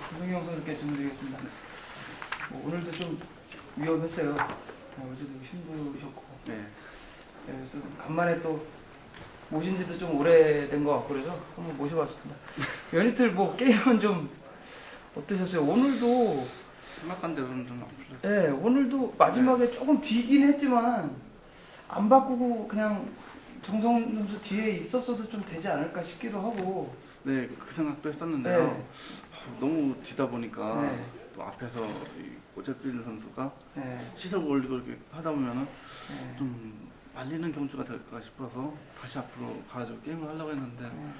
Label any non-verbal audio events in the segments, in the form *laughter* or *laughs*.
네. 네. 네, 김성경 선수께 질문드리겠습니다. 뭐, 오늘도 좀 위험했어요. 네, 어제도 힘드셨고, 네. 네, 좀 간만에 또 모신 지도 좀 오래된 것 같고 그래서 한번 모셔봤습니다. *laughs* 연이틀 뭐 게임은 좀 어떠셨어요? 오늘도 생각한 대로는 좀안 풀렸어요. 네, 오늘도 마지막에 조금 뒤긴 했지만 안 바꾸고 그냥 정성 선수 뒤에 있었어도 좀 되지 않을까 싶기도 하고 네, 그 생각도 했었는데요. 네. 아, 너무 뒤다 보니까 네. 또 앞에서 이 꼬재필 선수가 네, 시설 올리고 이렇게 하다 보면은 네. 좀 말리는 경주가 될까 싶어서 다시 앞으로 가가지고 게임을 하려고 했는데 네.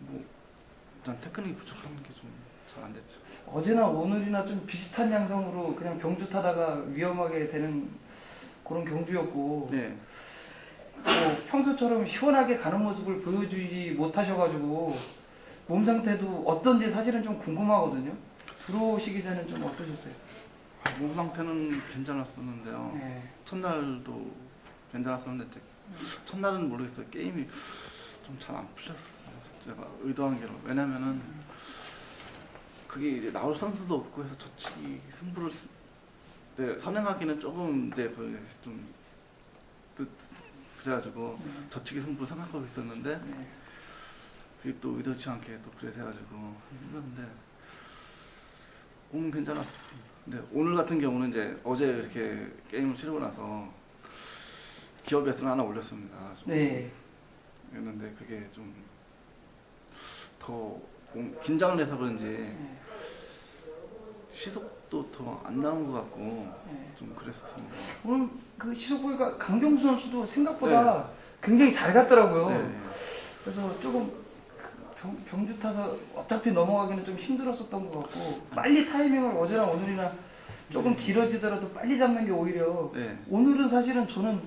뭐 일단 테크닉이 부족한 게 좀 잘 안 됐죠. 어제나 오늘이나 좀 비슷한 양상으로 그냥 경주 타다가 위험하게 되는 그런 경주였고 네, 뭐 평소처럼 시원하게 가는 모습을 보여주지 못하셔가지고 몸 상태도 어떤지 사실은 좀 궁금하거든요. 들어오시기 전에 좀 어떠셨어요? 아, 몸 상태는 괜찮았었는데요. 네. 첫날도 괜찮았었는데 이제 첫날은 모르겠어요. 게임이 좀 잘 안 풀렸어요. 제가 의도한 게로 왜냐면은 그게 이제 나올 선수도 없고 해서 저치기 승부를 스- 네, 선행하기는 조금 이제 그좀 뜻 그래가지고 네. 저치기 승부 생각하고 있었는데 네. 그게 또 의도치 않게 또 그래 돼가지고 힘들었는데 몸은 괜찮았습니다. 근데 오늘 같은 경우는 이제 어제 이렇게 게임을 치르고 나서 기업 에서는 하나 올렸습니다. 좀 네. 했는데 그게 좀더 긴장을 해서 그런지 네. 시속도 더 안 나온 것 같고 네. 좀 그랬었습니다. 오늘 그 시속 보니까 강병수 선수도 생각보다 굉장히 잘 갔더라고요. 네. 그래서 조금 그 병, 병주 타서 어차피 넘어가기는 좀 힘들었었던 것 같고 빨리 타이밍을 어제나 오늘이나 조금 길어지더라도 빨리 잡는 게 오히려 네. 오늘은 사실은 저는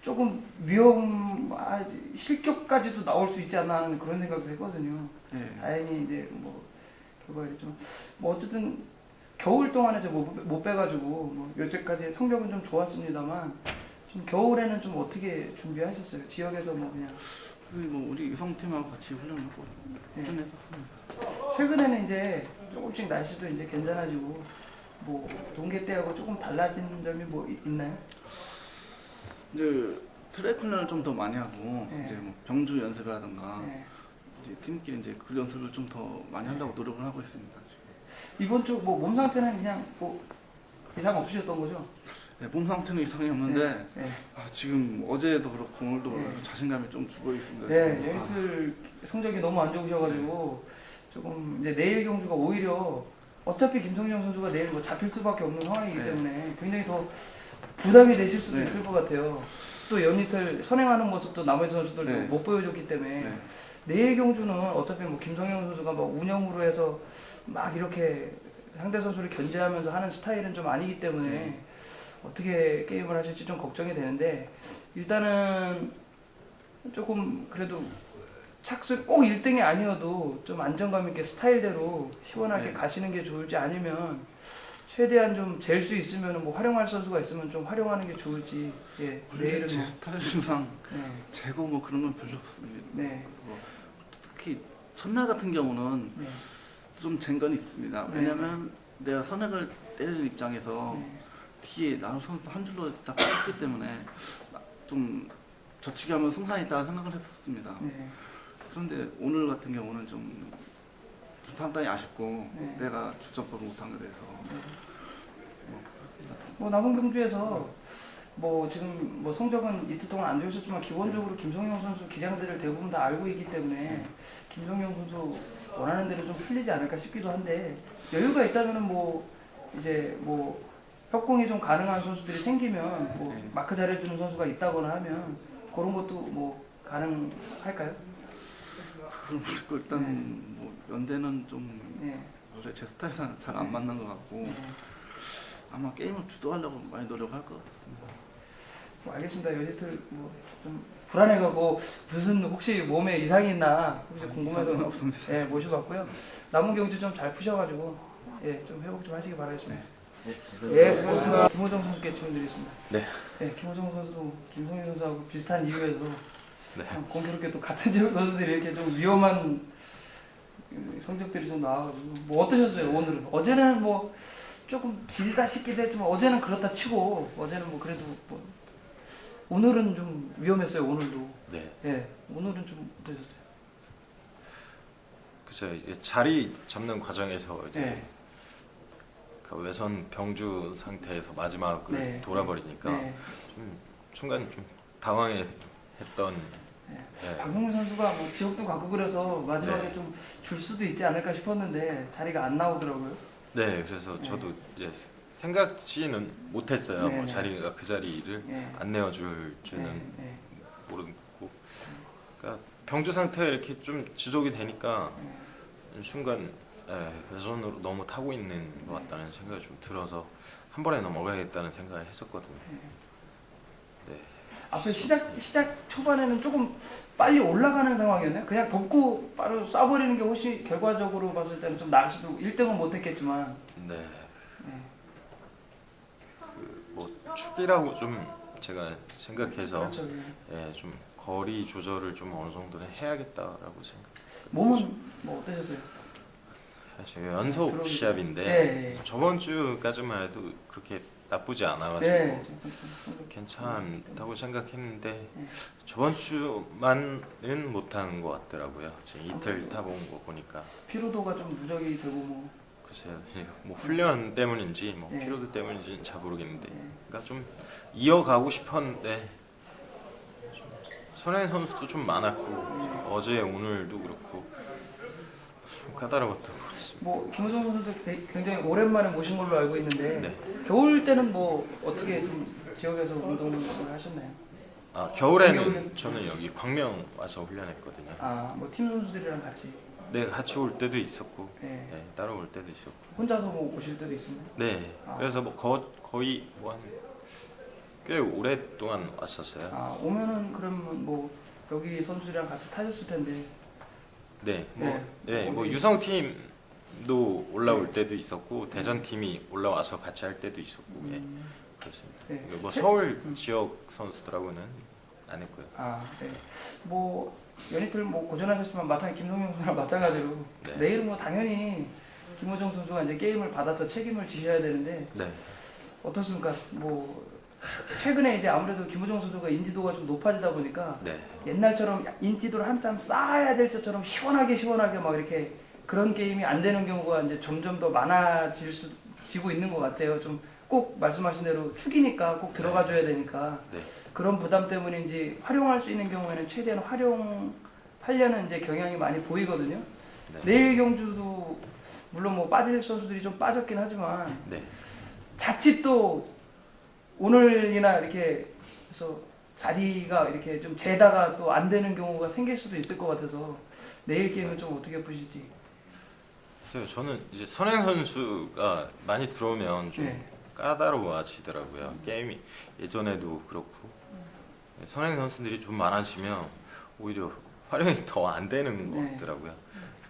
조금 위험 아, 실격까지도 나올 수 있지 않나 하는 그런 생각도 했거든요. 네. 다행히 이제 뭐 결과이랬지만 뭐 어쨌든 겨울 동안에 저못 못 빼가지고 뭐 여태까지 성적은 좀 좋았습니다만 좀 겨울에는 좀 어떻게 준비하셨어요? 지역에서 뭐 그냥 그리고 뭐 우리 유성팀하고 같이 훈련하고 좀 네. 꾸준했었습니다. 최근에는 이제 조금씩 날씨도 이제 괜찮아지고 뭐 동계 때하고 조금 달라진 점이 뭐 이- 있나요? 이제 트랙 훈련을 좀 더 많이 하고 네. 이제 뭐 병주 연습이라든가 네. 이제 팀끼리 이제 그 연습을 좀 더 많이 하려고 노력을 하고 있습니다. 지금. 이번 주 뭐 몸 상태는 그냥 뭐 이상 없으셨던 거죠? 네, 몸 상태는 이상이 없는데 네. 아, 지금 어제도 그렇고 오늘도 네. 그렇고 자신감이 좀 죽어 있습니다. 네, 지금. 아, 연이틀 성적이 너무 안 좋으셔가지고 조금 이제 내일 경주가 오히려 어차피 김성현 선수가 내일 뭐 잡힐 수밖에 없는 상황이기 네. 때문에 굉장히 더 부담이 되실 수도 네. 있을 것 같아요. 또 연이틀 선행하는 모습도 나머지 선수들도 네. 못 보여줬기 때문에 네. 내일 경주는 어차피 뭐 김성현 선수가 막 운영으로 해서 막 이렇게 상대 선수를 견제하면서 하는 스타일은 좀 아니기 때문에 네. 어떻게 게임을 하실지 좀 걱정이 되는데 일단은 조금 그래도 착수 꼭 1등이 아니어도 좀 안정감 있게 스타일대로 시원하게 네. 가시는 게 좋을지 아니면 최대한 좀 잴 수 있으면 뭐 활용할 선수가 있으면 좀 활용하는 게 좋을지 예 원래 내일은 제 뭐 스타일상 네, 재고 뭐 그런 건 별로 없습니다. 네, 뭐 특히 첫날 같은 경우는 네, 좀 쟁건이 있습니다. 네. 왜냐면 내가 선행을 때리는 입장에서 네. 뒤에 선수 한 줄로 딱 섰기 때문에 좀 저치기 하면 승산이 있다고 생각을 했었습니다. 네. 그런데 오늘 같은 경우는 좀, 좀 상당히 아쉽고 네. 내가 주전법을 못한 것에 대해서 뭐 그렇습니다. 뭐 남은 경주에서 뭐 지금 뭐 성적은 이틀 동안 안 좋으셨지만 기본적으로 김성용 선수 기량들을 대부분 다 알고 있기 때문에 김성용 선수 원하는 대로 좀 풀리지 않을까 싶기도 한데 여유가 있다면은 뭐 이제 뭐 협공이 좀 가능한 선수들이 생기면 뭐 네. 마크 잘해주는 선수가 있다거나 하면 그런 것도 뭐 가능할까요? 그걸 모르고 일단 네. 뭐 연대는 좀 네. 원래 제 스타일상 잘 안 맞는 것 같고 네. 아마 게임을 주도하려고 많이 노력할 것 같습니다. 뭐 알겠습니다. 요지틀 뭐좀 불안해가고 무슨 혹시 몸에 이상이 있나 혹시 이상은 궁금해서 없습니다. 예 모셔봤고요. 남은 경주 좀 잘 푸셔가지고 예 좀 회복 좀 하시기 바라겠습니다. 예, 고맙습니다. 김호정 선수께 질문드리겠습니다. 네. 예, 김호정 선수도 김성현 선수하고 비슷한 이유에서 네. 참 공교롭게 또 같은 *laughs* 지역 선수들이 이렇게 좀 위험한 그 성적들이 좀 나와가지고 뭐 어떠셨어요 오늘은? 어제는 뭐 조금 길다 싶기도 했지만 어제는 그렇다 치고 어제는 뭐 그래도 뭐 오늘은 좀 위험했어요 오늘도. 네. 예, 오늘은 좀 어떠셨어요? 그죠. 이제 자리 잡는 과정에서 이제 네. 그 외선 병주 상태에서 마지막을 네. 돌아버리니까 네. 좀 순간 좀 당황했던. 네. 네. 박용민 선수가 뭐 지역도 가고 그래서 마지막에 네. 좀 줄 수도 있지 않을까 싶었는데 자리가 안 나오더라고요. 네, 그래서 네. 저도 이제 생각지는 못했어요. 네, 뭐 네. 자리가 그 자리를 예. 안 내어줄 줄은 네, 네, 모르고. 그러니까 병주 상태가 이렇게 좀 지속이 되니까 네. 순간 예, 외선으로 너무 타고 있는 것 같다는 생각이 좀 들어서 한 번에 넘어가야겠다는 생각을 했었거든요. 네. 앞에 시작 시작 초반에는 조금 빨리 올라가는 상황이었나요? 그냥 덮고 바로 쏴버리는 게 훨씬 결과적으로 봤을 때는 좀 나을 수도 1등은 못했겠지만 네. 네. 뭐 축이라고 좀 제가 생각해서 그렇죠. 예. 예, 좀 거리 조절을 좀 어느 정도는 해야겠다라고 생각. 몸은 뭐 어떠셨어요? 사실 연속 들어오기- 시합인데 네. 저번 주까지만 해도 그렇게 나쁘지 않아가지고 네. 괜찮다고 생각했는데 네. 저번 주만은 못하는 것 같더라고요. 지금 이틀 타본 거 보니까 피로도가 좀 누적이 되고 뭐 글쎄요, 뭐 훈련 때문인지 뭐 네. 피로도 때문인지는 잘 모르겠는데, 네. 그러니까 좀 이어가고 싶었는데 좀 선행 선수도 좀 많았고 어제 오늘도 그렇고 좀 까다로웠던 것 같습니다. 뭐 김호정 선수도 되게- 굉장히 오랜만에 모신 걸로 알고 있는데 네. 겨울 때는 뭐 어떻게 좀 지역에서 운동을 하셨나요? 아 겨울에는 겨울에- 저는 여기 광명 와서 훈련했거든요. 아뭐 팀 선수들이랑 같이 네, 같이 올 때도 있었고, 네. 네, 따로 올 때도 있었고. 혼자서 뭐 오실 때도 있었나요? 네, 아. 그래서 뭐 거, 거의 뭐한꽤 오랫동안 왔었어요. 아 오면은 그러면 뭐 여기 선수들이랑 같이 타셨을 텐데 네, 뭐, 네. 네, 뭐 어디- 유성 팀도 올라올 때도 있었고 대전 팀이 올라와서 같이 할 때도 있었고, 예, 음, 그렇습니다. 네. 뭐 태- 서울 음. 지역 선수들하고는 안 했고요. 아, 네. 뭐 연이틀 뭐 고전하셨지만 마찬가지 김성용 선수랑 마찬가지로 네. 내일은 뭐 당연히 김호정 선수가 이제 게임을 받아서 책임을 지셔야 되는데 네, 어떻습니까? 뭐 최근에 이제 아무래도 김호정 선수가 인지도가 좀 높아지다 보니까 네, 옛날처럼 인지도를 한참 쌓아야 될 때처럼 시원하게 시원하게 막 이렇게 그런 게임이 안 되는 경우가 이제 점점 더 많아질 수 지고 있는 것 같아요. 좀 꼭 말씀하신 대로 축이니까 꼭 들어가줘야 되니까 네. 그런 부담 때문인지 활용할 수 있는 경우에는 최대한 활용하려는 이제 경향이 많이 보이거든요. 네, 내일 경주도 물론 뭐 빠질 선수들이 좀 빠졌긴 하지만 네, 자칫 또 오늘이나 이렇게 해서 자리가 이렇게 좀 재다가 또 안 되는 경우가 생길 수도 있을 것 같아서 내일 게임은 좀 어떻게 보실지. 그래서 저는 이제 선행 선수가 많이 들어오면 좀 네. 까다로워지더라고요. 게임이 예전에도 그렇고 선행 선수들이 좀 많아지면 오히려 활용이 더 안 되는 것 네. 같더라고요.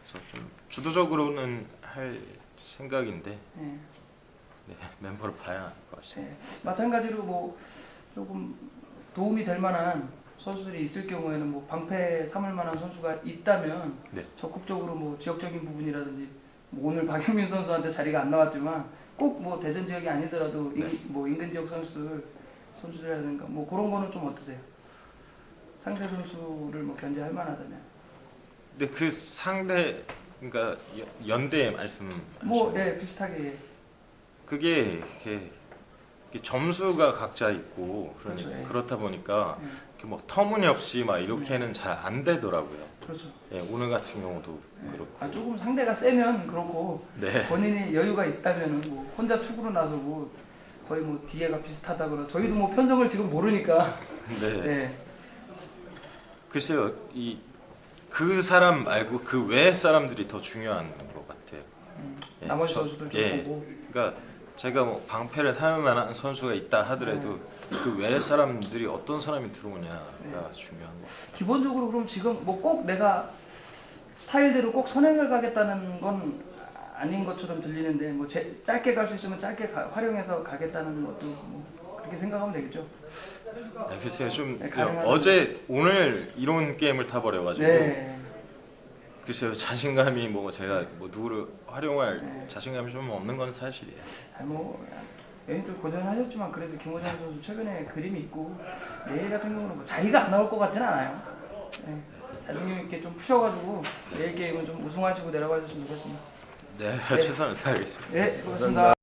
그래서 좀 주도적으로는 할 생각인데 네. 네, 멤버를 봐야 할 것 같습니다. 네. 마찬가지로 뭐 조금 도움이 될 만한 선수들이 있을 경우에는 뭐 방패 삼을 만한 선수가 있다면 네. 적극적으로 뭐 지역적인 부분이라든지 뭐 오늘 *laughs* 박영민 선수한테 자리가 안 나왔지만 꼭 뭐 대전 지역이 아니더라도 네. 인, 뭐 인근 지역 선수들 선수들이라든가 뭐 그런 거는 좀 어떠세요? 상대 선수를 뭐 견제할 만하다면 근데 그 상대 그러니까 연- 연대 말씀 뭐 네 비슷하게 그게 이렇게 점수가 각자 있고 그러니 그렇죠, 예. 그렇다 보니까 네. 이렇게 뭐 터무니없이 막 이렇게는 잘 안 되더라고요. 그렇죠. 예, 오늘 같은 경우도 네. 그렇고. 아, 조금 상대가 세면 그렇고 네. 본인이 여유가 있다면은 뭐 혼자 축으로 나서고 거의 뭐 뒤에가 비슷하다 그러 저희도 뭐 편성을 지금 모르니까 *laughs* 네. 네. 글쎄요, 이 그 사람 말고 그 외 사람들이 더 중요한 것 같아요. 음, 예, 나머지 저- 선수들 좀 예. 보고 그러니까 제가 뭐 방패를 삼을 만한 선수가 있다 하더라도 그 외 사람들이 어떤 사람이 들어오냐가 네. 중요한 것 같아요. 기본적으로 그럼 지금 뭐 꼭 내가 스타일대로 꼭 선행을 가겠다는 건 아닌 것처럼 들리는데 뭐 제- 짧게 갈 수 있으면 짧게 가- 활용해서 가겠다는 것도 뭐 그렇게 생각하면 되겠죠. 네, 글쎄요, 좀 네. 어제 오늘 이런 게임을 타버려가지고 네. 글쎄요 자신감이 뭐 제가 뭐 누구를 활용할 네. 자신감이 좀 없는 건 사실이에요. 아니 뭐 연인들 고전하셨지만 그래도 김호장 선수 최근에 그림이 있고 내일 같은 경우는 뭐 자기가 안 나올 것 같지는 않아요. 네. 자신감 있게 좀 푸셔가지고 내일 게임은 좀 우승하시고 내려가 주시면 좋겠습니다. 네 네. *laughs* 최선을 다하겠습니다. 네, 고맙습니다.